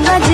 বাজে